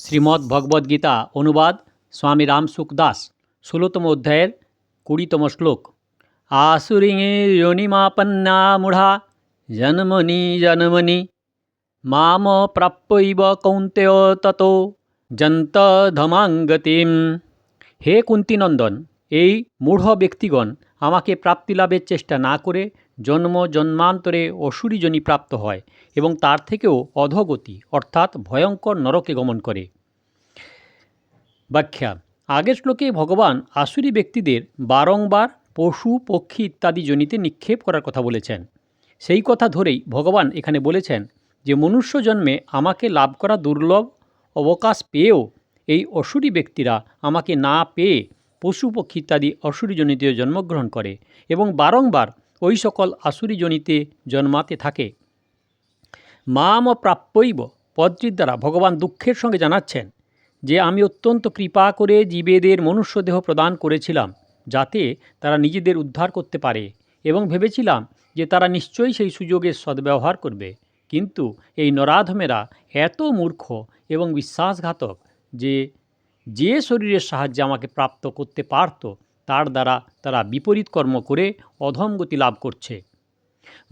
শ্রীমদ্ ভগবদ্গীতা অনুবাদ স্বামী রামসুখ দাস ষোলোতম অধ্যায়ের কুড়িতম শ্লোক আসুরিঙে যোনিমাপন্না মূঢ়া জন্মনি জন্মনি মাম প্রাপ্যইব কৌন্তেয় ততো যন্ত ধমাঙ্গতিম হে কুন্তিনন্দন এই মূঢ় ব্যক্তিগণ আমাকে প্রাপ্তিলাভের চেষ্টা না করে জন্ম জন্মান্তরে অসুরীজনী প্রাপ্ত হয় এবং তার থেকেও অধোগতি, অর্থাৎ ভয়ঙ্কর নরকে গমন করে। ব্যাখ্যা, আগের শ্লোকে ভগবান আসুরি ব্যক্তিদের বারংবার পশু, পক্ষী ইত্যাদি জনিতে নিক্ষেপ করার কথা বলেছেন। সেই কথা ধরেই ভগবান এখানে বলেছেন যে, মনুষ্য জন্মে আমাকে লাভ করা দুর্লভ অবকাশ পেয়েও এই অসুরী ব্যক্তিরা আমাকে না পেয়ে পশু পক্ষী ইত্যাদি অসুরীজনিতে জন্মগ্রহণ করে এবং বারংবার ওই সকল আসুরীজনিতে জন্মাতে থাকে। মাম প্রাপ্যইব পদটির দ্বারা ভগবান দুঃখের সঙ্গে জানাচ্ছেন যে, আমি অত্যন্ত কৃপা করে জীবেদের মনুষ্যদেহ প্রদান করেছিলাম যাতে তারা নিজেদের উদ্ধার করতে পারে এবং ভেবেছিলাম যে, তারা নিশ্চয়ই সেই সুযোগের সদ্ব্যবহার করবে। কিন্তু এই নরাধমেরা এত মূর্খ এবং বিশ্বাসঘাতক যে যে শরীরের সাহায্যে আমাকে প্রাপ্ত করতে পারত, তার দ্বারা তারা বিপরীত কর্ম করে অধম গতি লাভ করছে।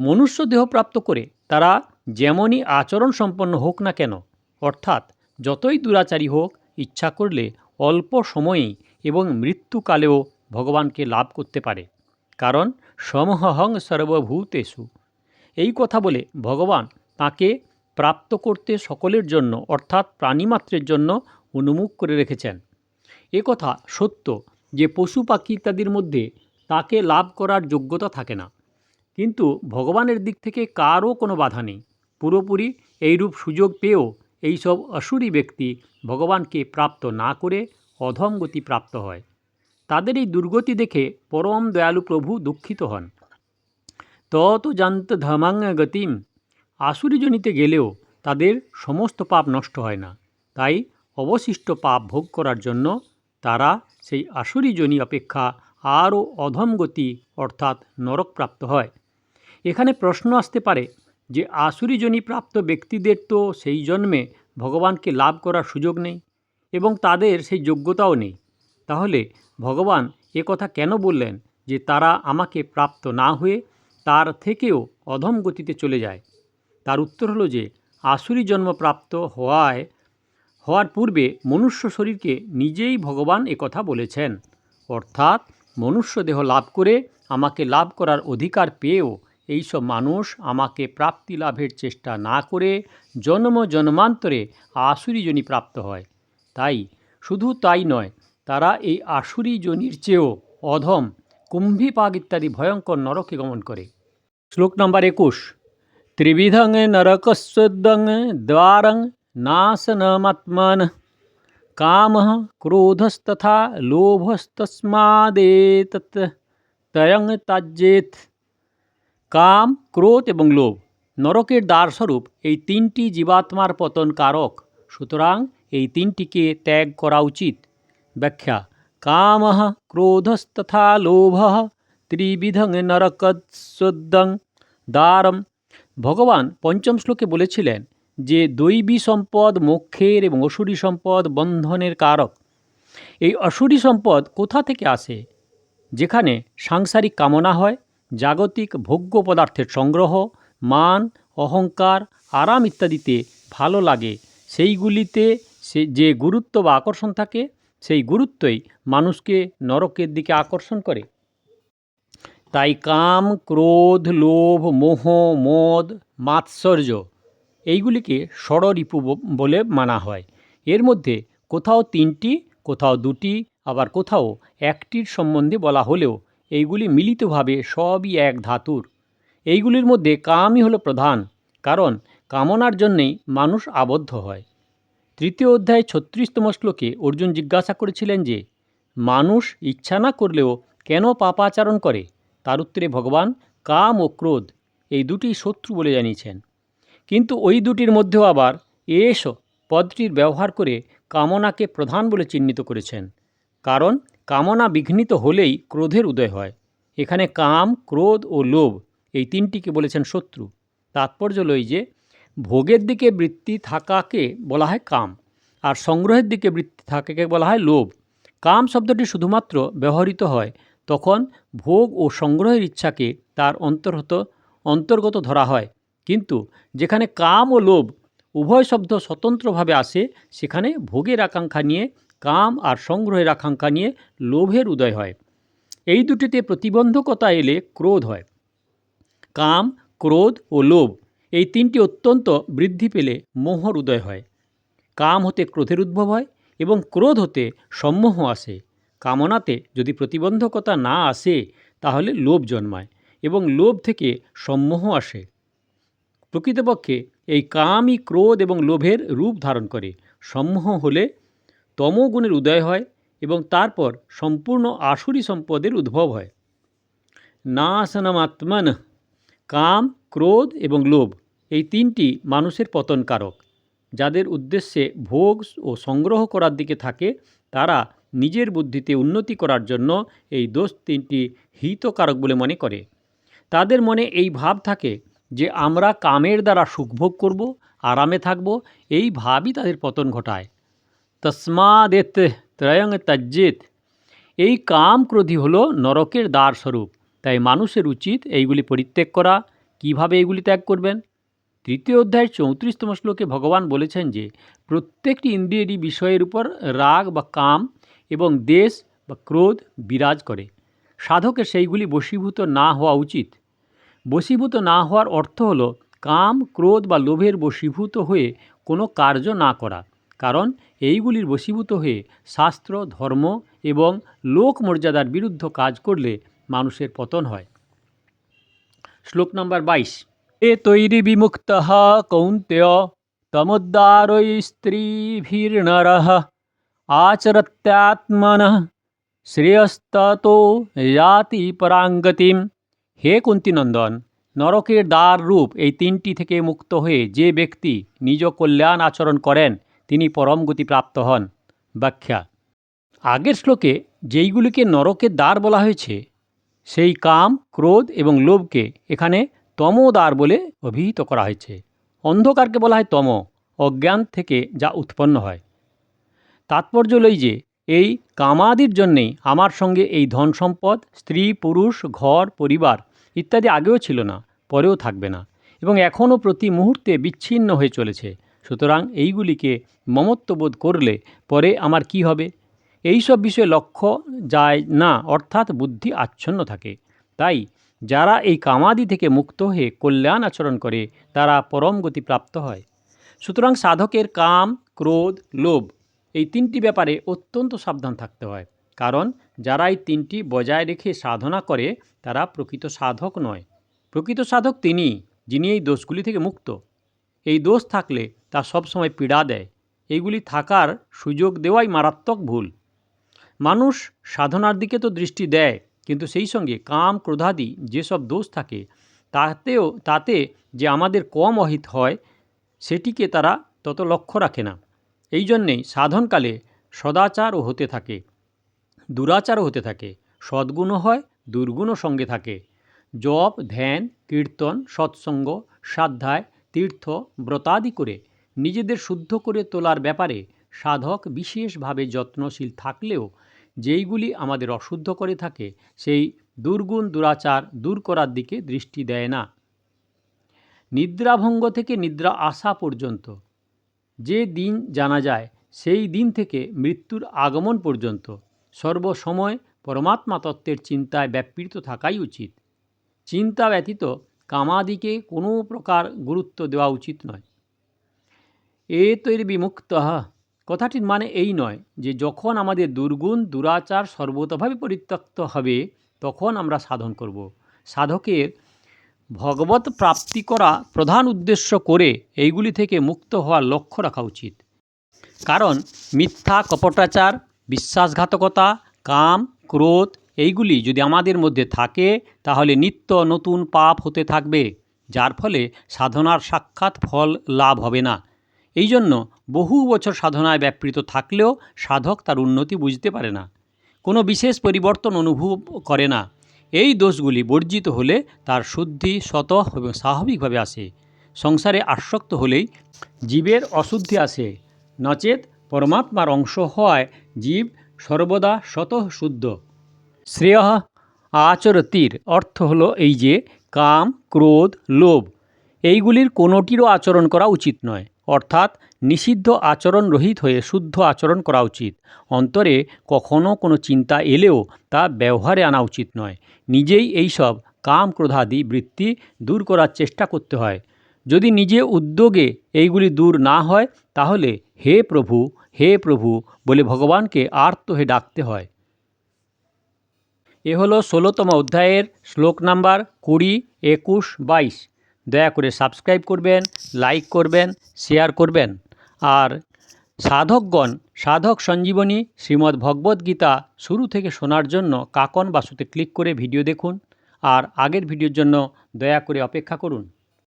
মনুষ্য দেহ প্রাপ্ত করে তারা যেমনই আচরণ সম্পন্ন হোক না কেন, অর্থাৎ যতই দুরাচারী হোক, ইচ্ছা করলে অল্প সময়েই এবং মৃত্যুকালেও ভগবানকে লাভ করতে পারে। কারণ সমহং সর্বভূতেষু। এই কথা বলে ভগবান তাকে প্রাপ্ত করতে সকলের জন্য, অর্থাৎ প্রাণীমাত্রের জন্য উন্মুখ করে রেখেছেন। এ কথা সত্য যে পশু পাখি ইত্যাদির মধ্যে তাকে লাভ করার যোগ্যতা থাকে না। কিন্তু ভগবানের দিক থেকে কারও কোনো বাধা নেই। পুরোপুরি এইরূপ সুযোগ পেয়েও এইসব অসুরী ব্যক্তি ভগবানকে প্রাপ্ত না করে অধম গতি প্রাপ্ত হয়। তাদের এই দুর্গতি দেখে পরম দয়ালু প্রভু দুঃখিত হন। তত জান্ত ধমাঙ্গ গতিম। আসুরিজনিতে গেলেও তাদের সমস্ত পাপ নষ্ট হয় না। তাই অবশিষ্ট পাপ ভোগ করার জন্য তারা সেই আসুরিজনী অপেক্ষা আরও অধম গতি অর্থাৎ নরকপ্রাপ্ত হয়। এখানে প্রশ্ন আসতে পারে যে আসুরিজনী প্রাপ্ত ব্যক্তিদের তো সেই জন্মে ভগবানকে লাভ করার সুযোগ নেই এবং তাদের সেই যোগ্যতাও নেই। তাহলে ভগবান এ কথা কেন বললেন যে তারা আমাকে প্রাপ্ত না হয়ে তার থেকেও অধম গতিতে চলে যায়? তার উত্তর হলো যে আসুরি জন্ম প্রাপ্ত হওয়ায় হওয়ার পূর্বে মনুষ্য শরীরকে নিজেই ভগবান একথা বলেছেন। অর্থাৎ মনুষ্য দেহ লাভ করে আমাকে লাভ করার অধিকার পেয়েও এইসব মানুষ আমাকে প্রাপ্তি লাভের চেষ্টা না করে জন্ম জন্মান্তরে আসুরি জনি প্রাপ্ত হয়। তাই শুধু তাই নয়, তারা এই আসুরি জনির চেয়েও অধম কুম্ভীপাগ ইত্যাদি ভয়ঙ্কর নরকে গমন করে। শ্লোক নম্বর একুশ। ত্রিবিধং নরকস্বদং দ্বারং নাশনমাত্মন কাম ক্রোধস্তথা লোভস্তস্মাদেতৎ তয়ং তাজ্যেত কাম ক্রোধ এবং লোভ নরকের দ্বারস্বরূপ এই তিনটি জীবাত্মার পতন কারক। সুতরাং এই তিনটিকে ত্যাগ করা উচিত। ব্যাখ্যা, কাম ক্রোধস্তথা লোভ ত্রিবিধং নরকস্বদং দ্বারম, ভগবান পঞ্চম শ্লোকে বলেছিলেন যে দৈবী সম্পদ, মোক্ষের এবং অসুরি সম্পদ বন্ধনের কারক। এই অসুরী সম্পদ কোথা থেকে আসে? যেখানে সাংসারিক কামনা হয়, জাগতিক ভোগ্য পদার্থের সংগ্রহ, মান, অহংকার, আরাম ইত্যাদিতে ভালো লাগে। সেইগুলিতে সে যে গুরুত্ব বা আকর্ষণ থাকে, সেই গুরুত্বই মানুষকে নরকের দিকে আকর্ষণ করে। তাই কাম, ক্রোধ, লোভ, মোহ, মদ, মাৎসর্য এইগুলিকে ষড়রিপু বলে মানা হয়। এর মধ্যে কোথাও তিনটি, কোথাও দুটি, আবার কোথাও একটির সম্বন্ধে বলা হলেও এইগুলি মিলিতভাবে সবই এক ধাতুর। এইগুলির মধ্যে কামই হলো প্রধান, কারণ কামনার জন্যেই মানুষ আবদ্ধ হয়। তৃতীয় অধ্যায় ছত্রিশতম শ্লোকে অর্জুন জিজ্ঞাসা করেছিলেন যে, মানুষ ইচ্ছা না করলেও কেন পাপাচারণ করে? তার উত্তরে ভগবান, কাম ও ক্রোধ, এই দুটি শত্রু বলে জানিয়েছেন। কিন্তু ওই দুটির মধ্যেও আবার এস পদটির ব্যবহার করে কামনাকে প্রধান বলে চিহ্নিত করেছেন। কারণ কামনা বিঘ্নিত হলেই ক্রোধের উদয় হয়। এখানে কাম, ক্রোধ ও লোভ এই তিনটিকে বলেছেন শত্রু। তাৎপর্য লই যে, ভোগের দিকে বৃত্তি থাকাকে বলা হয় কাম, আর সংগ্রহের দিকে বৃত্তি থাকে বলা হয় লোভ। কাম শব্দটি শুধুমাত্র ব্যবহৃত হয় তখন ভোগ ও সংগ্রহের ইচ্ছাকে তার অন্তর্গত অন্তর্গত ধরা হয়। কিন্তু যেখানে কাম ও লোভ উভয় শব্দ স্বতন্ত্রভাবে আসে, সেখানে ভোগের আকাঙ্ক্ষা নিয়ে, কাম আর সংগ্রহের আকাঙ্ক্ষা নিয়ে লোভের উদয় হয়। এই দুটিতে প্রতিবন্ধকতা এলে ক্রোধ হয়। কাম, ক্রোধ ও লোভ এই তিনটি অত্যন্ত বৃদ্ধি পেলে মোহর উদয় হয়। কাম হতে ক্রোধের উদ্ভব হয় এবং ক্রোধ হতে সম্মোহ আসে। কামনাতে যদি প্রতিবন্ধকতা না আসে, তাহলে লোভ জন্মায় এবং লোভ থেকে সম্মোহ আসে। প্রকৃতপক্ষে এই কামই ক্রোধ এবং লোভের রূপ ধারণ করে। সম্মোহ হলে তমগুণের উদয় হয় এবং তারপর সম্পূর্ণ আসুরি সম্পদের উদ্ভব হয়। নাশনমাত্মন কাম, ক্রোধ এবং লোভ এই তিনটি মানুষের পতনকারক। যাদের উদ্দেশ্যে ভোগ ও সংগ্রহ করার দিকে থাকে, তারা নিজের বুদ্ধিতে উন্নতি করার জন্য এই দোষ তিনটি হিতকারক বলে মনে করে। তাদের মনে এই ভাব থাকে যে আমরা কামের দ্বারা সুখভোগ করব, আরামে থাকব, এই ভাবই তাদের পতন ঘটায়। তসমাদেত ত্রয়ং তজ্জিত এই কাম ক্রোধী হলো নরকের দ্বার স্বরূপ, তাই মানুষের উচিত এইগুলি পরিত্যাগ করা। কীভাবে এইগুলি ত্যাগ করবেন? তৃতীয় অধ্যায়ের চৌত্রিশতম শ্লোকে ভগবান বলেছেন যে, প্রত্যেকটি ইন্দ্রিয়েরই বিষয়ের উপর রাগ বা কাম এবং দেশ বা ক্রোধ বিরাজ করে। সাধকের সেইগুলি বশীভূত না হওয়া উচিত। বশীভূত না হওয়ার অর্থ হলো কাম, ক্রোধ বা লোভের বশীভূত হয়ে কোনো কার্য না করা। কারণ এইগুলির বশীভূত হয়ে শাস্ত্র, ধর্ম এবং লোক মর্যাদার বিরুদ্ধ কাজ করলে মানুষের পতন হয়। শ্লোক নম্বর বাইশ। এ তৈরি বিমুক্ত কৌন্তেয় তমোদ্দারৈ স্ত্রীভির্নর আচরত্যাত্মন শ্রেয়স্ততো জাতি পরাঙ্গতিম হে কুন্তিনন্দন, নরকের দ্বার রূপ এই তিনটি থেকে মুক্ত হয়ে যে ব্যক্তি নিজ কল্যাণ আচরণ করেন, তিনি পরম গতি প্রাপ্ত হন। ব্যাখ্যা, আগের শ্লোকে যেইগুলিকে নরকের দ্বার বলা হয়েছে, সেই কাম, ক্রোধ এবং লোভকে এখানে তমোদ্বার বলে অভিহিত করা হয়েছে। অন্ধকারকে বলা হয় তম, অজ্ঞান থেকে যা উৎপন্ন হয়। তাৎপর্য লই যে, এই কামাদির জন্যেই আমার সঙ্গে এই ধন সম্পদ স্ত্রী, পুরুষ, ঘর, পরিবার ইত্যাদি আগেও ছিল না, পরেও থাকবে না এবং এখনও প্রতি মুহূর্তে বিচ্ছিন্ন হয়ে চলেছে। সুতরাং এইগুলিকে মমত্ববোধ করলে পরে আমার কি হবে? এই সব বিষয়ে লক্ষ্য যায় না, অর্থাৎ বুদ্ধি আচ্ছন্ন থাকে। তাই যারা এই কামাদি থেকে মুক্ত হয়ে কল্যাণ আচরণ করে, তারা পরম গতি প্রাপ্ত হয়। সুতরাং সাধকের কাম, ক্রোধ, লোভ এই তিনটি ব্যাপারে অত্যন্ত সাবধান থাকতে হয়। কারণ যারা এই তিনটি বজায় রেখে সাধনা করে, তারা প্রকৃত সাধক নয়। প্রকৃত সাধক তিনি, যিনি এই দোষগুলি থেকে মুক্ত। এই দোষ থাকলে তা সবসময় পীড়া দেয়। এইগুলি থাকার সুযোগ দেওয়াই মারাত্মক ভুল। মানুষ সাধনার দিকে তো দৃষ্টি দেয়, কিন্তু সেই সঙ্গে কাম, ক্রোধাদি যেসব দোষ থাকে, তাতেও, তাতে যে আমাদের কম অহিত হয়, সেটিকে তারা তত লক্ষ্য রাখে না। এই জন্যেই সাধনকালে সদাচারও হতে থাকে। দুরাচারও হতে থাকে, সদ্গুণও হয়, দুর্গুণও সঙ্গে থাকে। জপ, ধ্যান, কীর্তন, সৎসঙ্গ সাধ্যায় তীর্থ, ব্রতাদি করে নিজেদের শুদ্ধ করে তোলার ব্যাপারে সাধক বিশেষভাবে যত্নশীল থাকলেও যেইগুলি আমাদের অশুদ্ধ করে থাকে, সেই দুর্গুণ দুরাচার দূর করার দিকে দৃষ্টি দেয় না। নিদ্রাভঙ্গ থেকে নিদ্রা আসা পর্যন্ত, যে দিন জানা যায়, সেই দিন থেকে মৃত্যুর আগমন পর্যন্ত সর্বসময় পরমাত্মা তত্ত্বের চিন্তায় ব্যাপৃত থাকাই উচিত। চিন্তা ব্যতীত কামাদিকে কোনো প্রকার গুরুত্ব দেওয়া উচিত নয়। এ তৈরি বিমুক্ত কথাটির মানে এই নয় যে যখন আমাদের দুর্গুণ, দুরাচার সর্বতভাবে পরিত্যক্ত হবে, তখন আমরা সাধন করব। সাধকের ভগবত প্রাপ্তি করা প্রধান উদ্দেশ্য করে এইগুলি থেকে মুক্ত হওয়ার লক্ষ্য রাখা উচিত। কারণ মিথ্যা, কপটাচার বিশ্বাসঘাতকতা, কাম, ক্রোধ এইগুলি যদি আমাদের মধ্যে থাকে, তাহলে নিত্য নতুন পাপ হতে থাকবে, যার ফলে সাধনার সাক্ষাৎ ফল লাভ হবে না। এই জন্য বহু বছর সাধনায় ব্যাপৃত থাকলেও সাধক তার উন্নতি বুঝতে পারে না। কোনো বিশেষ পরিবর্তন অনুভব করে না। এই দোষগুলি বর্জিত হলে তার শুদ্ধি শত এবং স্বাভাবিকভাবে আসে। সংসারে আসক্ত হলেই জীবের অশুদ্ধি আসে। নচেত পরমাত্মার অংশ হওয়ায় জীব সর্বদা স্বতঃ শুদ্ধ শ্রেয় আচরতির অর্থ হলো এই যে, কাম, ক্রোধ, লোভ, এইগুলির কোনোটিরও আচরণ করা উচিত নয়। অর্থাৎ নিষিদ্ধ আচরণ রহিত হয়ে শুদ্ধ আচরণ করা উচিত। অন্তরে কখনো কোনো চিন্তা এলেও তা ব্যবহারে আনা উচিত নয়। নিজেই এইসব কাম, ক্রোধাদি বৃত্তি দূর করার চেষ্টা করতে হয়। যদি নিজে উদ্যোগে এইগুলি দূর না হয়, তাহলে হে প্রভু হে প্রভু বলে ভগবানকে আর্ত হয়ে ডাকতে হয়। এ হলো ষোলোতম অধ্যায়ের শ্লোক নাম্বার কুড়ি, একুশ, বাইশ। দয়া করে সাবস্ক্রাইব করবেন, লাইক করবেন, শেয়ার করবেন। আর সাধকগণ, সাধক সঞ্জীবনী শ্রীমদ্ ভগবদ্ গীতা শুরু থেকে শোনার জন্য কাকন বাসুতে ক্লিক করে ভিডিও দেখুন। আর আগের ভিডিওর জন্য দয়া করে অপেক্ষা করুন।